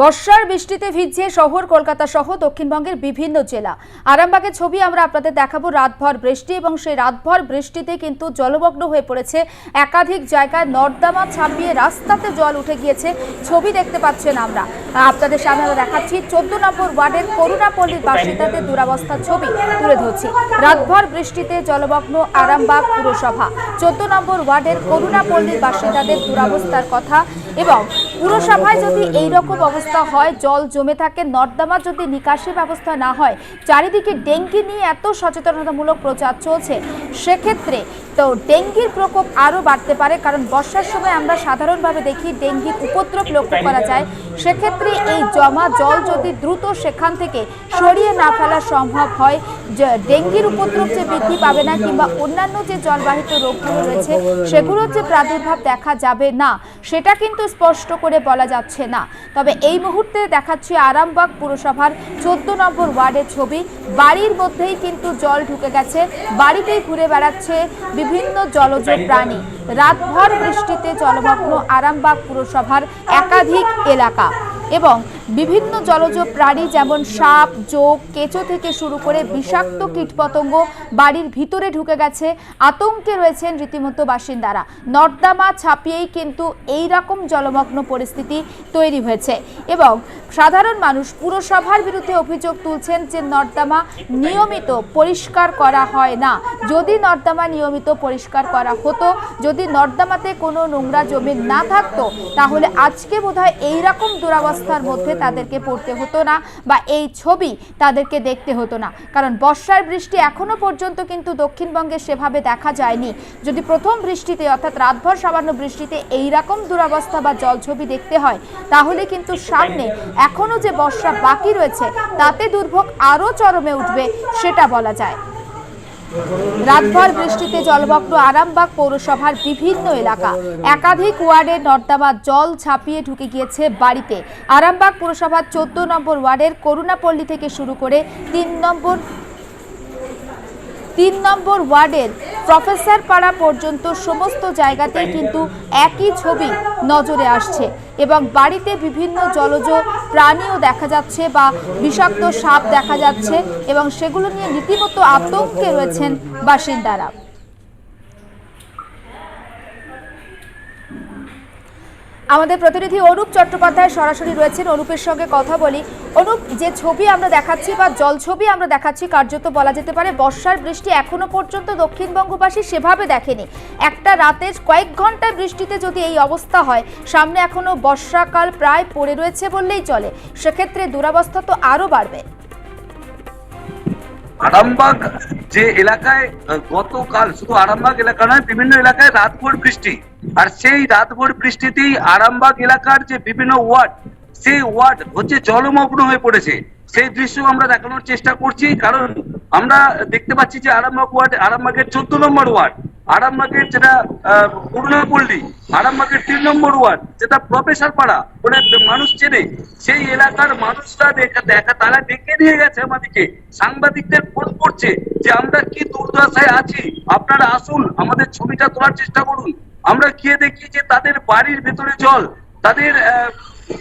বর্ষার বৃষ্টিতে ভিজছে শহর, কলকাতা সহ দক্ষিণবঙ্গের বিভিন্ন জেলা। আরামবাগের ছবি আমরা আপনাদের দেখাবো। রাতভর বৃষ্টি এবং সেই রাতভর বৃষ্টিতে কিন্তু জলমগ্ন হয়ে পড়েছে একাধিক জায়গায়। নর্দমা ছাপিয়ে রাস্তাতে জল উঠে গিয়েছে। ছবি দেখতে পাচ্ছেন আমরা। আপনাদের সামনে আমরা দেখাচ্ছি চোদ্দ নম্বর ওয়ার্ডের করুণাপল্লীর বাসিন্দাদের দুরাবস্থার ছবি তুলে ধরছি। রাতভর বৃষ্টিতে জলমগ্ন আরামবাগ পুরসভা। চোদ্দ নম্বর ওয়ার্ডের করুণাপল্লীর বাসিন্দাদের দুরাবস্থার কথা এবং পুরসভায় যদি এই রকম অবস্থা হয়, জল জমে থাকে নর্দমা যদি নিকাশি ব্যবস্থা না হয়, চারিদিকে ডেঙ্গি নিয়ে এত সচেতনতামূলক প্রচার চলছে। সেক্ষেত্রে তো ডেঙ্গির প্রকোপ আরও বাড়তে পারে, কারণ বর্ষার সময় আমরা সাধারণভাবে দেখি ডেঙ্গির উপদ্রব লক্ষ্য করা যায়। সেক্ষেত্রে এই জমা জল যদি দ্রুত সেখান থেকে সরিয়ে না ফেলা সম্ভব হয় ডেঙ্গির উপদ্রব যে বৃদ্ধি পাবে না, কিংবা অন্যান্য যে জলবাহিত রোগগুলো রয়েছে, সেগুলোর যে প্রাদুর্ভাব দেখা যাবে না, সেটা কিন্তু স্পষ্ট করে বলা যাচ্ছে না। তবে এই মুহূর্তে দেখাচ্ছে আরামবাগ পুরসভার চোদ্দ নম্বর ওয়ার্ডের ছবি। বাড়ির মধ্যেই কিন্তু জল ঢুকে গেছে। বাড়িতেই ঘুরে বেড়াচ্ছে বিভিন্ন জলজ প্রাণী। রাতভর বৃষ্টিতে জলমগ্ন আরামবাগ পুরসভার একাধিক এলাকা। এবং বিভিন্ন জলজ প্রাণী যেমন সাপ, জোক, কেঁচো থেকে শুরু করে বিষাক্ত কীটপতঙ্গ বাড়ির ভিতরে ঢুকে গেছে, আতঙ্কে রয়েছেন রীতিমতো বাসিন্দারা। নর্দমা ছাপিয়েই কিন্তু এই রকম জলমগ্ন পরিস্থিতি তৈরি হয়েছে এবং সাধারণ মানুষ পুরসভার বিরুদ্ধে অভিযোগ তুলছেন যে নর্দমা নিয়মিত পরিষ্কার করা হয় না। যদি নর্দমা নিয়মিত পরিষ্কার করা হতো, যদি নর্দমাতে কোনো নোংরা জমি না থাকতো, তাহলে আজকে বোধহয় এইরকম দুরাবস্থার মধ্যে তাদেরকে পড়তে হতো না বা এই ছবি তাদেরকে দেখতে হতো না। কারণ বর্ষার বৃষ্টি এখনও পর্যন্ত কিন্তু দক্ষিণবঙ্গে সেভাবে দেখা যায়নি। যদি প্রথম বৃষ্টিতে অর্থাৎ রাতভর সামান্য বৃষ্টিতে এই রকম দুরবস্থা বা জল ছবি দেখতে হয়, তাহলে কিন্তু সামনে এখনও যে বর্ষা বাকি রয়েছে, তাতে দুর্ভোগ আরও চরমে উঠবে, সেটা বলা যায়। রাতভর বৃষ্টিতে জলমগ্ন আরামবাগ পৌরসভার বিভিন্ন এলাকা। একাধিক ওয়ার্ডের নর্দমা জল ছাপিয়ে ঢুকে গিয়েছে বাড়িতে। আরামবাগ পৌরসভার চোদ্দ নম্বর ওয়ার্ডের করুণাপল্লী থেকে শুরু করে তিন নম্বর তিন নম্বর ওয়ার্ডের প্রফেসর পাড়া পর্যন্ত সমস্ত জায়গাতেই কিন্তু একই ছবি নজরে আসছে এবং বাড়িতে বিভিন্ন জলজ প্রাণীও দেখা যাচ্ছে বা বিষাক্ত সাপ দেখা যাচ্ছে এবং সেগুলো নিয়ে রীতিমতো আতঙ্কে রয়েছেন বাসিন্দারা। আমাদের প্রতিনিধি অনুপ চট্টোপাধ্যায় সরাসরি রয়েছেন। অনুপের সঙ্গে কথা বলি। অনুপ, যে ছবি আমরা দেখাচ্ছি বা জল ছবি আমরা দেখাচ্ছি, কার্যত বলা যেতে পারে বর্ষার বৃষ্টি এখনও পর্যন্ত দক্ষিণবঙ্গবাসী সেভাবে দেখেনি। একটা রাতে কয়েক ঘণ্টা বৃষ্টিতে যদি এই অবস্থা হয়, সামনে এখনও বর্ষাকাল প্রায় পড়ে রয়েছে বললেই চলে। সেক্ষেত্রে দুরাবস্থা তো আরও বাড়বে। আরামবাগ যে এলাকায় গতকাল শুধু আরামবাগ এলাকা নয়, বিভিন্ন এলাকায় রাতভর বৃষ্টি। আর সেই রাতভর বৃষ্টিতেই আরামবাগ এলাকার যে বিভিন্ন ওয়ার্ড, সেই ওয়ার্ড হচ্ছে জলমগ্ন হয়ে পড়েছে। সেই দৃশ্য আমরা দেখানোর চেষ্টা করছি, কারণ আমরা দেখতে পাচ্ছি যে আরামবাগ ওয়ার্ড, আরামবাগের চোদ্দ নম্বর ওয়ার্ড। আরামবাগের যেটা আহ, করুণাপল্লী আরামবাগের তিন নম্বর ওয়ার্ড যেটা প্রফেসর পাড়া ওটা মানুষ চেনে। সেই এলাকার মানুষরা দেখা তারা ডেকে নিয়ে গেছে আমাদেরকে। সাংবাদিকদের ফোন করছে যে আমরা কি দুর্দশায় আছি? আপনারা আসুন আমাদের ছবিটা তোলার চেষ্টা করুন। আমরা গিয়ে দেখি যে তাদের বাড়ির ভেতরে জল তাদের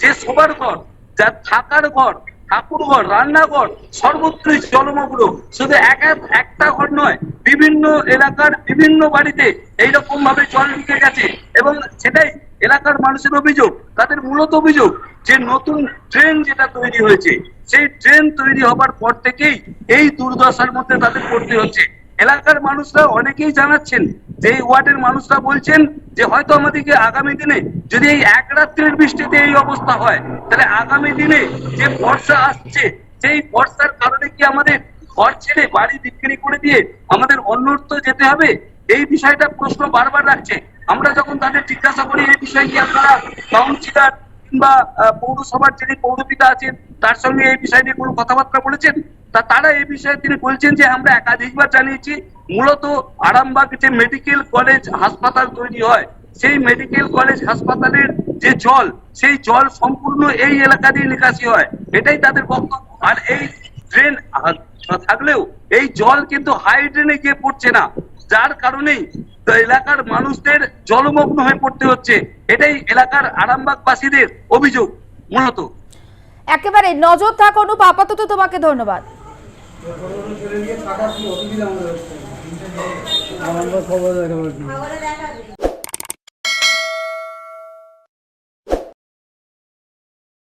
যে শোবার ঘর যার থাকার ঘর ঠাকুর ঘর রান্নাঘর, সর্বত্রই জলমগ্ন। শুধু এক- একটা ঘর নয়, বিভিন্ন এলাকার বিভিন্ন বাড়িতে এইরকম ভাবে জল ঢুকে গেছে। এবং সেটাই এলাকার মানুষের অভিযোগ, তাদের মূলত অভিযোগ যে নতুন ট্রেন যেটা তৈরি হয়েছে, সেই ট্রেন তৈরি হবার পর থেকেই এই দুর্দশার মধ্যে তাদের পড়তে হচ্ছে। এলাকার মানুষরা অনেকেই জানাচ্ছেন, যে এই ওয়ার্ডের মানুষরা বলছেন যে হয়তো আমাদেরকে আগামী দিনে যদি এই এক রাত্রের বৃষ্টিতে এই অবস্থা হয় তাহলে আগামী দিনে যে বর্ষা আসছে, সেই বর্ষার কারণে কি আমাদের ঘর ছেড়ে বাড়ি বিক্রি করে দিয়ে আমাদের অন্যত্র যেতে হবে? এই বিষয়টা প্রশ্ন বারবার রাখছে। আমরা যখন তাদের জিজ্ঞাসা করি, এই বিষয়ে কি আপনারা কাউন্সিলর কিংবা পৌরসভার যিনি পৌরপিতা আছেন, তার সঙ্গে এই বিষয় নিয়ে কোনো কথাবার্তা বলেছেন? তা তারা এই বিষয়ে তিনি বলছেন যে, আমরা একাধিকবার জানিয়েছি, মূলত আরামবাগ যে মেডিকেল কলেজ হাসপাতাল তৈরি হয়, সেই মেডিকেল কলেজ হাসপাতালের যে জল সেই জল সম্পূর্ণ এই এলাকা দিয়ে নিকাশি হয়। এটাই তাদের বক্তব্য আর এই ড্রেন থাকলেও এই জল কিন্তু হাই ড্রেনে গিয়ে পড়ছে না। যার কারণেই এলাকার মানুষদের জলমগ্ন হয়ে পড়তে হচ্ছে। এটাই এলাকার আরামবাগবাসীদের অভিযোগ মূলত। একেবারে নজর থাক অনুপ আপাতত তোমাকে ধন্যবাদ। খবর